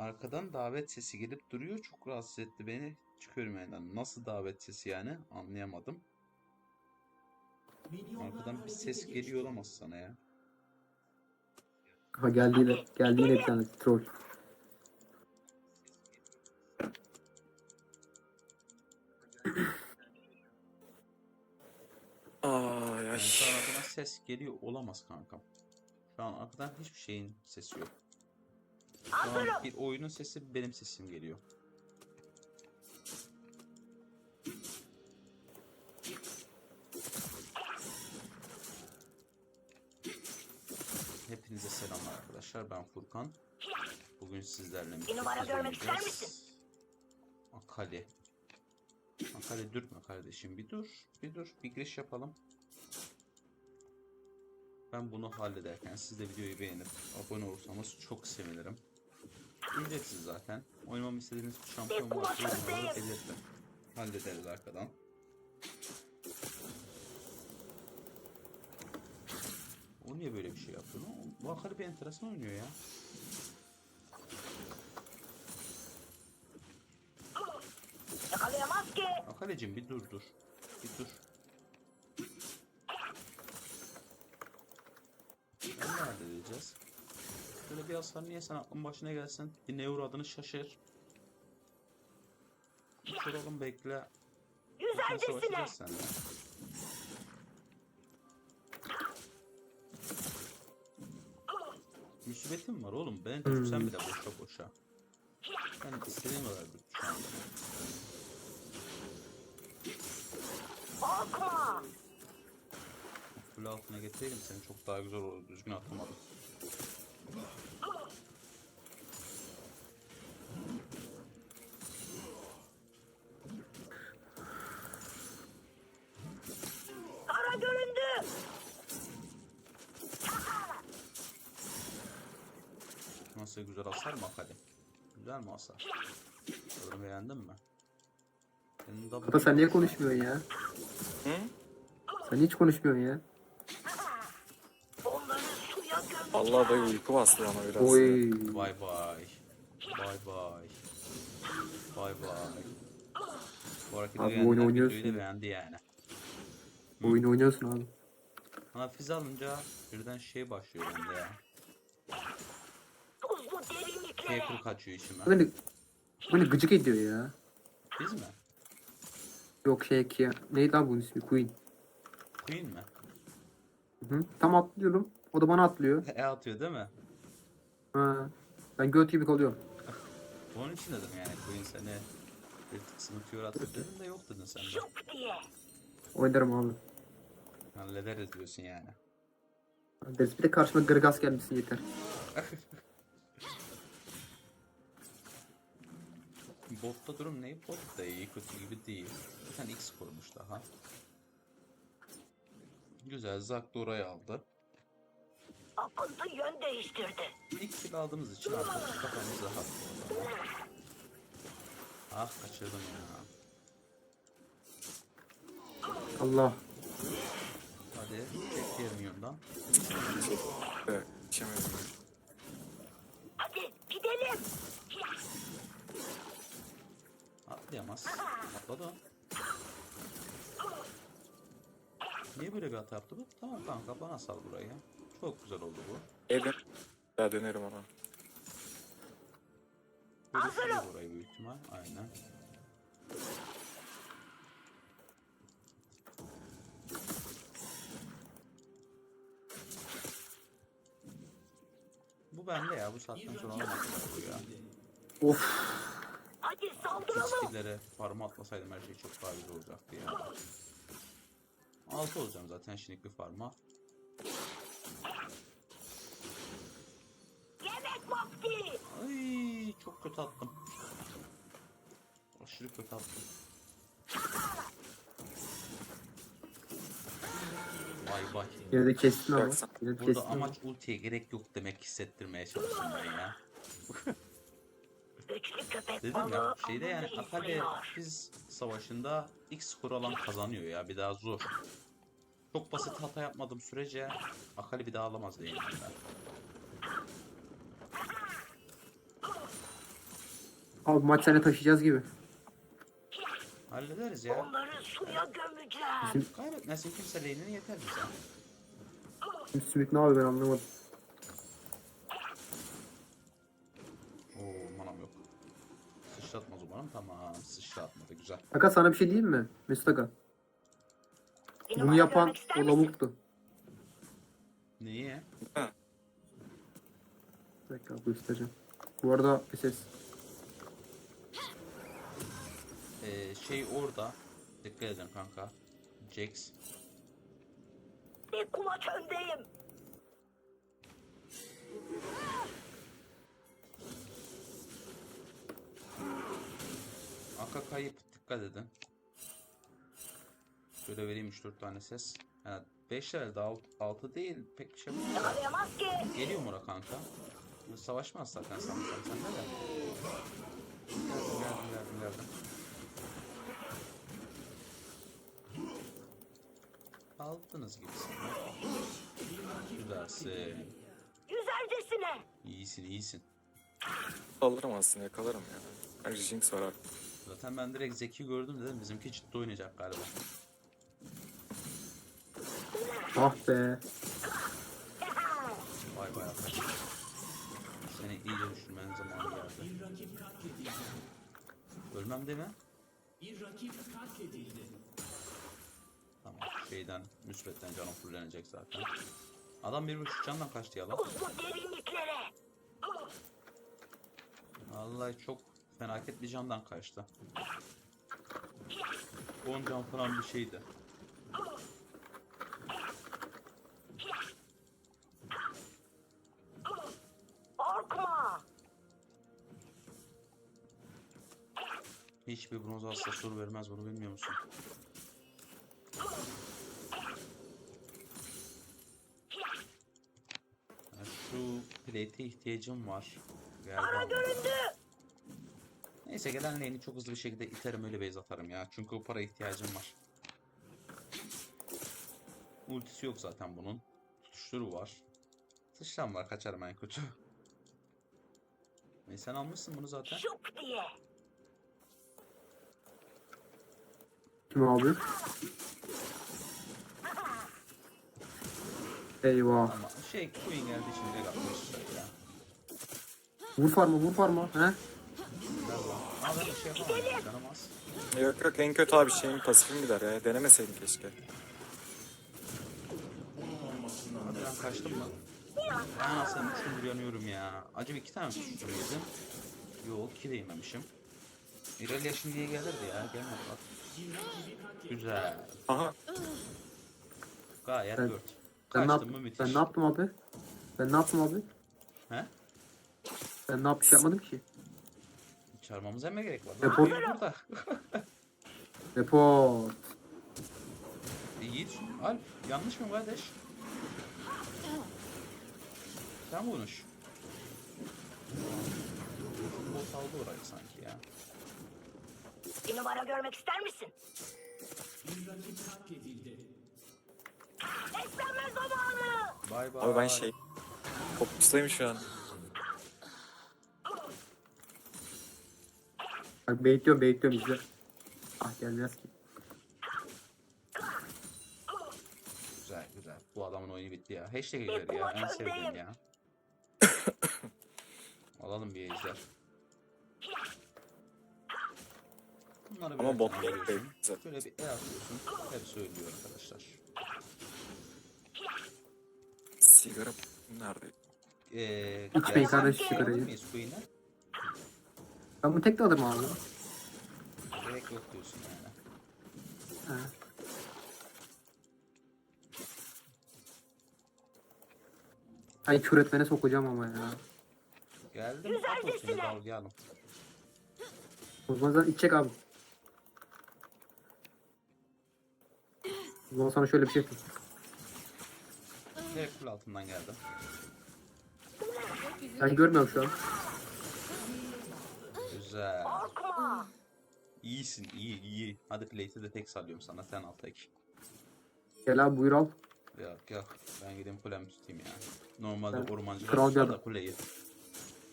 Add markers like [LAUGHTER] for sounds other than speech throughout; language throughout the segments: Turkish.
arkadan davet sesi gelip duruyor. Çok rahatsız etti beni. Çıkıyorum yani. Nasıl davet sesi yani? Anlayamadım. Arkadan bir ses geliyor olamaz sana ya. Ha geldi yine. Geldi yine bir tane troll. Ay Yani ay. an arkadan ses geliyor olamaz kankam. Şu an arkadan hiçbir şeyin sesi yok. Şu an bir oyunun sesi benim sesim geliyor. Hepinize selamlar arkadaşlar. Ben Furkan. Bugün sizlerle birlikte numara görmek ister misin? Akali. Akali dürtme kardeşim. Bir dur. Bir dur. Bir giriş yapalım. Ben bunu hallederken siz de videoyu beğenip abone olursanız çok sevinirim. Ücretsiz zaten. Oynamamı istediğiniz bir şampiyon varsa yorumlarda belirtin. Hallederiz arkadan. O niye böyle bir şey yaptı? Akali bir enteresan oynuyor ya. Yakalayamaz ki. Akalecim bir dur dur. Bir dur. Ne halledeceğiz? Şöyle bir hasar niye sen aklın başına gelsin? Bir ne uğradığını şaşır. Duralım bekle. Savaşacağız seninle. Müsibetim var oğlum. Ben Hmm. sen bile boşa boşa. Ben istediğim kadar bir şu anda. Korkma. Kule altına getireyim seni çok daha güzel olur. Düzgün atamadım. Kara göründü. Nasıl güzel hasar mı Akali? Güzel mi hasar? Bunu beğendin mi? Senin sen niye konuşmuyorsun ya? Hı? Sen hiç konuşmuyorsun ya. Allah dayı uyku bastı bana biraz. Oy. Bye bye. Bye bye. Bye bye. Bu hareketi Abi oyun videoyu oynuyorsun. da beğendi yani. Oyun oynuyorsun abi. Fiz alınca birden şey başlıyor bende ya. Paper kaçıyor içime. Beni, beni gıcık ediyor ya. Biz mi? Yok şey ki ya. Neydi lan bunun ismi? Queen. Queen mi? Hı -hı. Tam atlıyorum. O da bana atlıyor. [LAUGHS] E atıyor değil mi? Ha. Ben göt gibi kalıyorum. [LAUGHS] Onun için dedim yani Queen seni bir tık sınıfıyor atıyor dedim de yok dedin sen de. Oynarım abi. Hallederiz diyorsun yani. Deriz bir de karşıma gırgas gelmesin yeter. [LAUGHS] Botta durum ne? Bot da iyi, kötü gibi değil. Bir tane X kurmuş daha. Güzel, Zack da orayı aldı. Akıntı yön değiştirdi. İlk kill aldığımız için arkadaş kafamız rahat. Ah kaçırdım ya. Allah. Hadi tek diğer milyondan. Evet, içemedim. Hadi gidelim. Atlayamaz. Atladı. Niye böyle bir hata yaptı bu? Tamam kanka bana sal burayı. Çok güzel oldu bu. Elim. Ya dönerim ona. Görüşürüz burayı büyük ihtimal. Aynen. Bu bende ya. Bu saatten sonra alamaz bu ya. Of. Hadi saldıralım. Skill'lere farmı atmasaydım her şey çok daha güzel olacaktı ya. 6 olacağım zaten bir farma. Çok kötü attım. Aşırı kötü attım. Vay vay. Yine de kestin ama. Yine de Burada kestin ama. amaç ultiye gerek yok demek hissettirmeye çalıştım ben ya. Güçlü köpek Dedim balığı ya şeyde avını yani Akali izliyor. biz savaşında ilk skor alan kazanıyor ya bir daha zor. Çok basit hata yapmadığım sürece Akali bir daha alamaz değil ben. Abi maç seni taşıyacağız gibi. Hallederiz ya. Onları suya gömeceğim. Bizim, Kaybetmezse kimse lane'ini yeter bize. bizim Sümük ne abi ben anlamadım. Oo manam yok. Sıçratmaz umarım. Tamam sıçratmadı güzel. Aga sana bir şey diyeyim mi? Mesut Aga. Bir Bunu yapan o lavuktu. Niye? Bir dakika göstereceğim. Bu arada ses. Ee, şey orada. Dikkat edin kanka. Jax. Bir kumaç öndeyim. Aka kayıp dikkat edin. Şöyle vereyim 3-4 tane ses. Yani 5 lerde 6 değil pek şey. Yakalayamaz ki. Geliyor Mura kanka. Savaşmaz zaten sanırsam sende de. Geldim geldim geldim geldim. Aldınız gibisin. Güzelsin. Yüzercesine. İyisin iyisin. Alırım aslında yakalarım ya. Bence Jinx var abi. Zaten ben direkt Zeki gördüm dedim bizimki ciddi oynayacak galiba. Ah be. Vay vay arkadaş. Seni iyice düşürmenin zamanı geldi. Ölmem değil mi? Tamam şeyden müsbetten canım fullenecek zaten. Adam bir buçuk candan kaçtı ya lan. Vallahi çok felaket bir candan kaçtı. 10 can falan bir şeydi. Hiçbir bronz hasta sur vermez bunu bilmiyor musun? Plate'e ihtiyacım var. Ara Galiba. göründü. Neyse gelen lane'i çok hızlı bir şekilde iterim öyle base atarım ya. Çünkü o para ihtiyacım var. Ultisi yok zaten bunun. Tutuşturu var. Sıçram var kaçarım en kötü. E sen almışsın bunu zaten. Şup diye. Kim abi? Eyvah. Ama şey Queen geldi şimdi atmış ya. Vur farma vur farma. He? Ben bir şey yapamadım. Canım az. Yok yok en kötü abi şeyin pasifim gider ya. Denemeseydin keşke. Ben kaçtım mı? Ben aslında 3 gündür yanıyorum ya. Acaba iki tane tutuştur yedim. Yok iki de yememişim. İrelia şimdiye gelirdi ya. Gelmedi bak. Güzel. Aha. Gayet dört. Ben ne, yap müthiş. ben ne yaptım abi? Ben ne yaptım abi? He? Ben ne yap bir şey yapmadım ki. Çağırmamıza mı gerek var? Report. [LAUGHS] Report. burada. Report. E, Yiğit, Alp yanlış mı kardeş? Sen konuş. Futbol saldı orayı sanki ya. Bir numara görmek ister misin? Beslenme zamanı. Bay bay. Abi ben şey... Fokus'tayım şu an. Bak bekliyorum bekliyorum izle. Ah gelmez ki. Güzel güzel. Bu adamın oyunu bitti ya. Hashtag ejder ya. En sevdiğim ya. [COUGHS] Alalım bir ejder. Bunları Ama bir bot. Böyle bir el atıyorsun. Hepsi ölüyor arkadaşlar. Sigara nerede? Ee, İçmeyin gelsin. kardeş sigarayı. Queen'e? Ben bunu tek de alırım abi. Gerek yok diyorsun yani. He. Ay kür etmene sokacağım ama ya. Geldim. At olsun Güzelcesine. dalgayalım. O zaman zaten içecek abi. O zaman sana şöyle bir şey yapayım. Direkt kul altından geldim. Ben görmüyorum şu an. Güzel. İyisin iyi iyi. Hadi plate'i de tek salıyorum sana. Sen al tek. Gel abi buyur al. Yok yok. Ben gideyim kulemi tutayım ya. Normalde Ben ormancılar kral tutar da adam. kuleyi.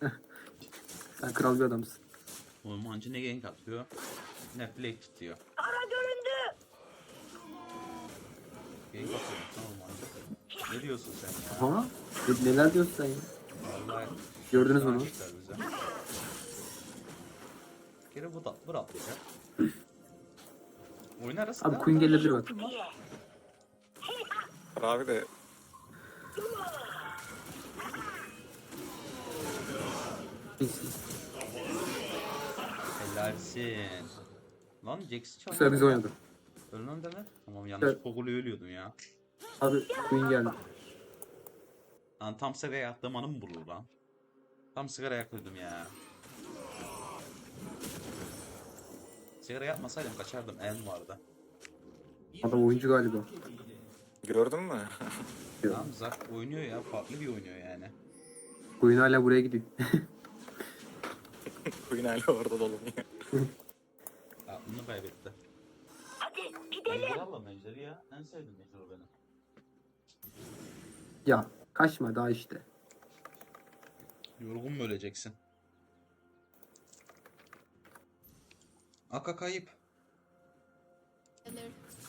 [LAUGHS] Sen kral bir adamsın. Ormancı ne gank atıyor ne play tutuyor. Ara göründü. Gank atıyor ormancı. Ne diyorsun sen ya? Ne- Neler diyorsun sen ya? Vallahi Gördünüz mü onu? aşıklar bize. Bir kere bu da bu atlayacak. Oyun arasında. Abi Queen gelebilir bak. Abi de. Helalsin. Lan Jax Bu çaldı. sefer biz oynadık. Ölmem deme. Tamam yanlış Evet. Pogol'u ölüyordum ya. Abi Queen geldi. Lan tam sigaraya attığım anı mı bulur lan? Tam sigara yakıyordum ya. Sigara yapmasaydım kaçardım en vardı. Adam oyuncu galiba. gördün mü? [LAUGHS] Tamam Zack oynuyor ya farklı bir oynuyor yani. Queen hala buraya gidiyor. [LAUGHS] Queen hala orada dolanıyor. Aklını kaybetti. Hadi gidelim. Mecbur abla Mecder'i ya. En sevdiğim Mecder benim. Ya kaçma daha işte. Yorgun mu öleceksin? Aka kayıp.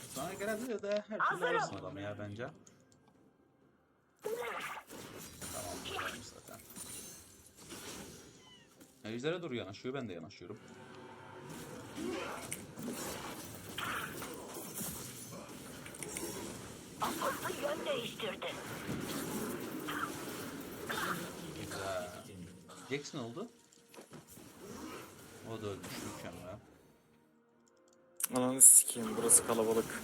Sana gelebilir de her türlü alırsın adamı ya bence. Tamam güzelmiş zaten. Ejder'e doğru yanaşıyor ben de yanaşıyorum. Aslı yön değiştirdi. Güzel. Jax ne oldu? O da ölmüş mükemmel. Ananı sikeyim burası kalabalık.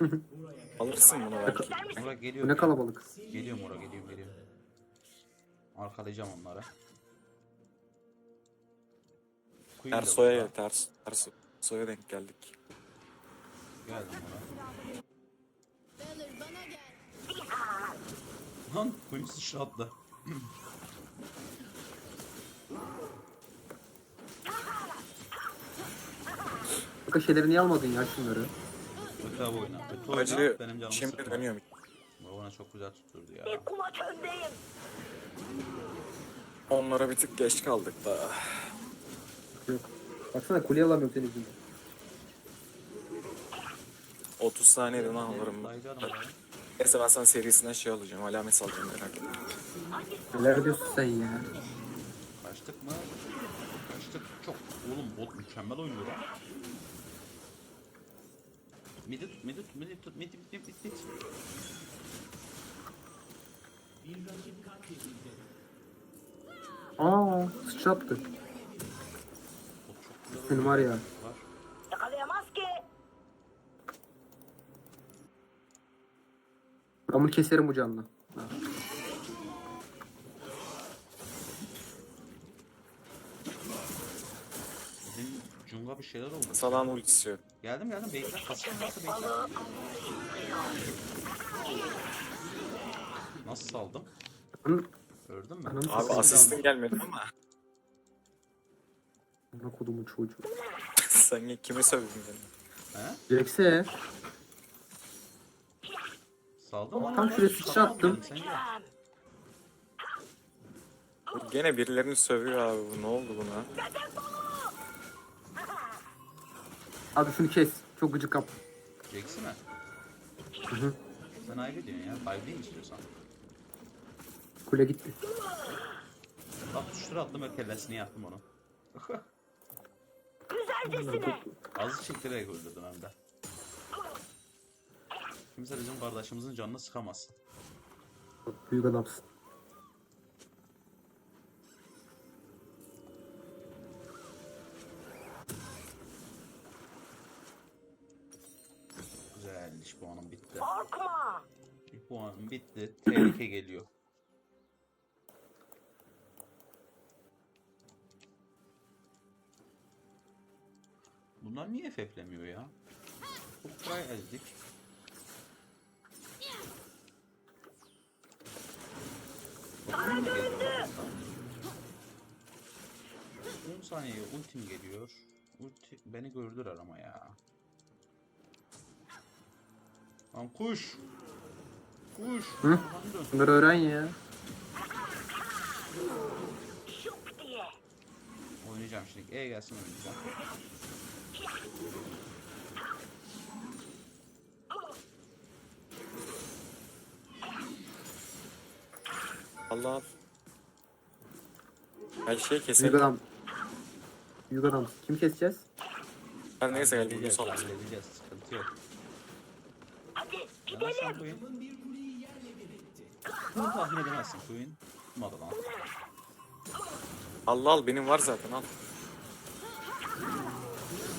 [LAUGHS] Alırsın bunu belki. Murat geliyor. Bu ne kalabalık. Geliyor Murat geliyor geliyor. Arkalayacağım onları. Queen de Ters soya burada. ters. Ters soya denk geldik. Geldim Murat. Beller bana gel. Lan Queen sıçrattı. Bak şeyleri niye almadın ya şunları? Kötü abi oyna. Kötü oyna. Acı Benim canımı şimdi sıkma. dönüyorum. Bu bana çok güzel tutturdu ya. Bir kumaç öndeyim. Onlara bir tık geç kaldık da. Yok. Baksana kuleye alamıyorum senin yüzünden. 30 saniyede ne alırım ben. Dayıcı adam ya. Neyse ben sana serisinden şey alacağım. Alamet alacağım merak etme. Neler diyorsun sen ya? Kaçtık mı? Kaçtık. Çok. Oğlum bot mükemmel oynuyor lan. Midi tut, midi tut, midi tut, midi, midi, midi, midi. Aa sıçrattı. Senin var ya. Var. Yakalayamaz ki. Ben bunu keserim bu. Bizim Cunga bir şeyler oldu. Salağın ultisi yok. Geldim geldim. Beyler kasım nasıl beyler? Balığı Nasıl saldım? Öldün mü? Abi sesini asistin gelmedi ama. Ana kodumun çocuğu. [LAUGHS] Sen kimi sövdün beni? He? Jax'e Saldım mı? Tam şuraya gel. Kem. Gene birilerini sövüyor abi bu. Ne oldu buna? Abi şunu kes. Çok gıcık kap. Jax'i mi? hı. Sen ayrı diyorsun ya. Dive'layım istiyorsan. Kule gitti. Bak tuştura attım ve kellesini yaptım onu. Güzelcesine. Azı çektirerek öldürdüm hem de. Kimse bizim kardeşimizin canını sıkamaz. Büyük adamsın. Güzel iş puanım bitti. Korkma. İlk puanım bitti. Tehlike geliyor. Bunlar niye FF'lemiyor ya? Çok try ezdik. Mı geliyor? 10 saniye ultim geliyor. Ulti beni gördüler ama ya. Lan kuş. Kuş. Hı? Bunları öğren ya. Oynayacağım şimdi. E gelsin oynayacağım. Allah al. Ben şey Büyük keselim. adam. Büyük adam. Kim keseceğiz? Ben neyse geldim. Halledeceğiz, Yunus al. halledeceğiz. Sıkıntı yok. Hadi gidelim. Bunu tahmin edemezsin Queen. Tutmadı lan. Allah al benim var zaten al.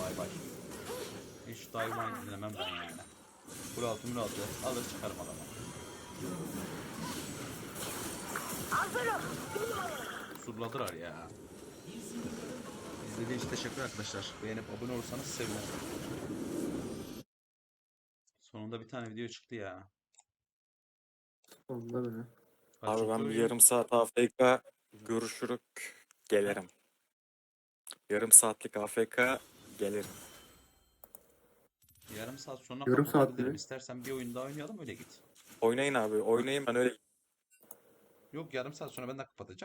Bay bay. Hiç dive dinlemem ben yani. Kul altı mül altı. Alır çıkarım adamı. Hazırım. Surladılar ya. İzlediğiniz için teşekkür arkadaşlar. Beğenip abone olursanız sevinirim. Sonunda bir tane video çıktı ya. Sonunda böyle. Abi ben bir yarım saat AFK görüşürük gelirim. Yarım saatlik AFK gelirim. Yarım saat sonra Yarım saat kapatabilirim. mi? İstersen bir oyun daha oynayalım öyle git. Oynayın abi oynayın ben öyle Yok yarım saat sonra ben de kapatacağım.